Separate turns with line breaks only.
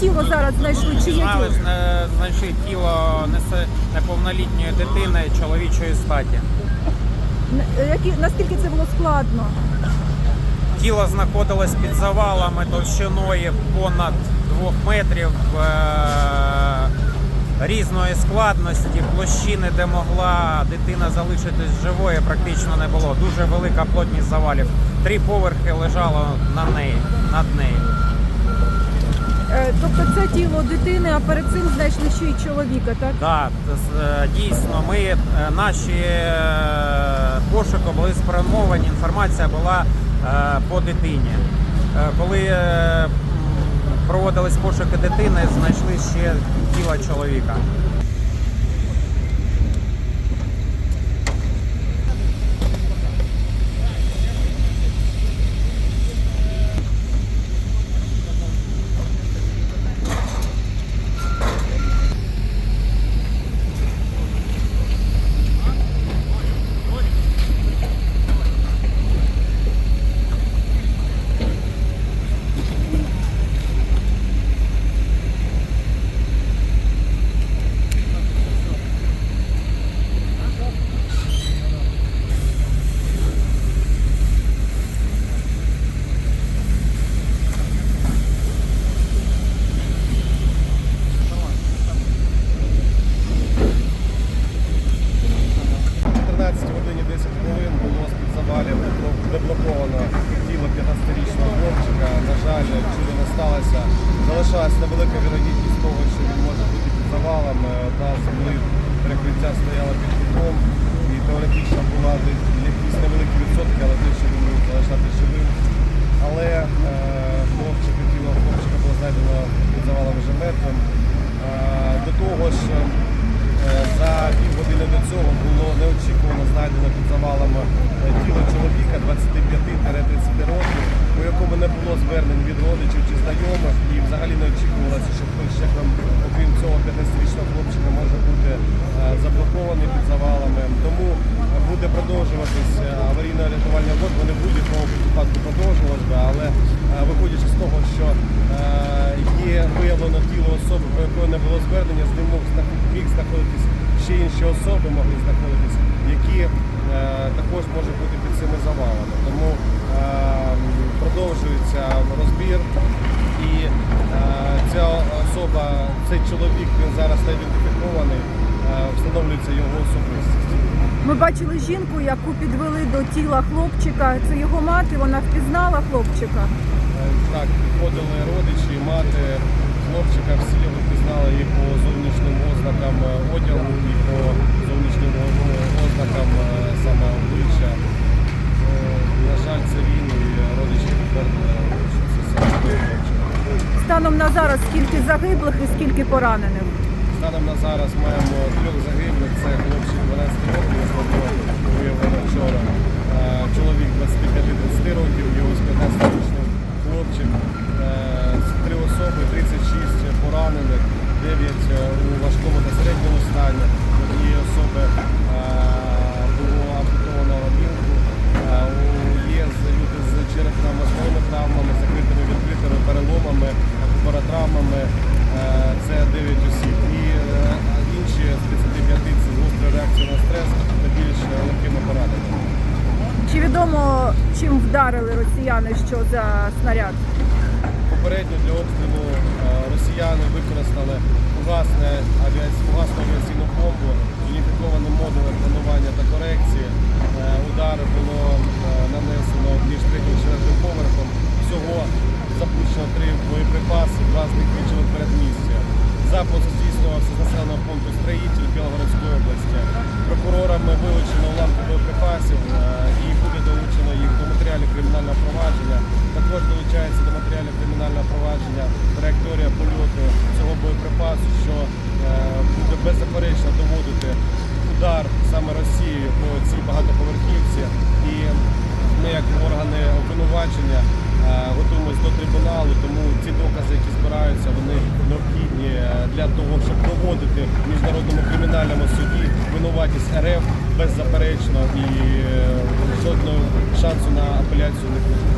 тіло зараз знайшли? Чиє
Знали,
тіло?
е, знайшли тіло несе- неповнолітньої дитини чоловічої статі.
Н- Які, наскільки це було складно?
Тіло знаходилось під завалами товщиною понад 2 метрів е- різної складності. Площини, де могла дитина залишитись живою, практично не було. Дуже велика плотність завалів. Три поверхи лежало на неї, над нею.
Е, Тобто це тіло дитини, а перед цим знайшли ще й чоловіка, так?
Так, з- дійсно, ми е, наші е, пошуки були спрямовані. Інформація була е, по дитині. Е, Коли е, проводились пошуки дитини, знайшли ще тіло чоловіка.
Залишалась невелика вірогідність того, що він може бути під завалами. Одна з земли перекриття стояла під кутом і теоретично була якісь невеликі відсотки, але те, що він міг залишатися живим. Але е, хлопчик, тіло хлопчика було знайдено під завалами вже мертвим. Е, до того ж, е, за півгодини до цього було неочікувано знайдено під завалами е, тіло чоловіка 25-30 років, у якому не було звернень від родичів чи знайомих, і взагалі не очікувалося, що хтось ще там, окрім цього 15-річного хлопчика може бути е, заблокований під завалами. Тому е, буде продовжуватись е, аварійно-рятувальна робота. Вони в будь-якому випадку продовжувалось би, але е, виходячи з того, що е, є виявлено тіло особи, про якої не було звернення, з ним мог знах- міг знаходитись ще інші особи, могли знаходитись, які е, також можуть бути під цими завалами. Тому е, м, продовжується розбір. І е, ця особа, цей чоловік, він зараз не ідентифікований, е, встановлюється його особистість.
Ми бачили жінку, яку підвели до тіла хлопчика. Це його мати, вона впізнала хлопчика.
Е, Так, підходили родичі, мати хлопчика, всі впізнали їх по зовнішнім ознакам е, одягу і по зовнішнім ознакам
Станом на зараз скільки загиблих і скільки поранених.
Станом на зараз маємо трьох загиблих. Це хлопчик 12 років, якого виявлено вчора. Е, Чоловік 25-30 років, його з 15-річний хлопчик. Е, три особи, 36 поранених, 9 у важкому та середньому стані. Однієї особи е, було ампутовано лінку. Є з- люди з черепно-мозковими травмами, закритими відкритими переломами, паратравмами. Е, Це 9 осіб. І е, інші з 35 це з гострою реакцією на стрес та більш легкими пораненнями.
Чи відомо, чим вдарили росіяни, що за снаряд?
Попередньо для обстрілу е, росіяни використали фугасну авіаційну бомбу з уніфікованим модулем планування та корекції. Е, Удари було е, нанесено між третім і четвертим поверхом. Всього запущено три боєприпаси, два з них передмістя. Запуск здійснювався з населеного пункту Строїтель Білогородської області. Прокурорами вилучено уламки боєприпасів е, і буде долучено їх для того, щоб доводити міжнародному кримінальному суді винуватість РФ беззаперечно і е, жодного шансу на апеляцію не буде.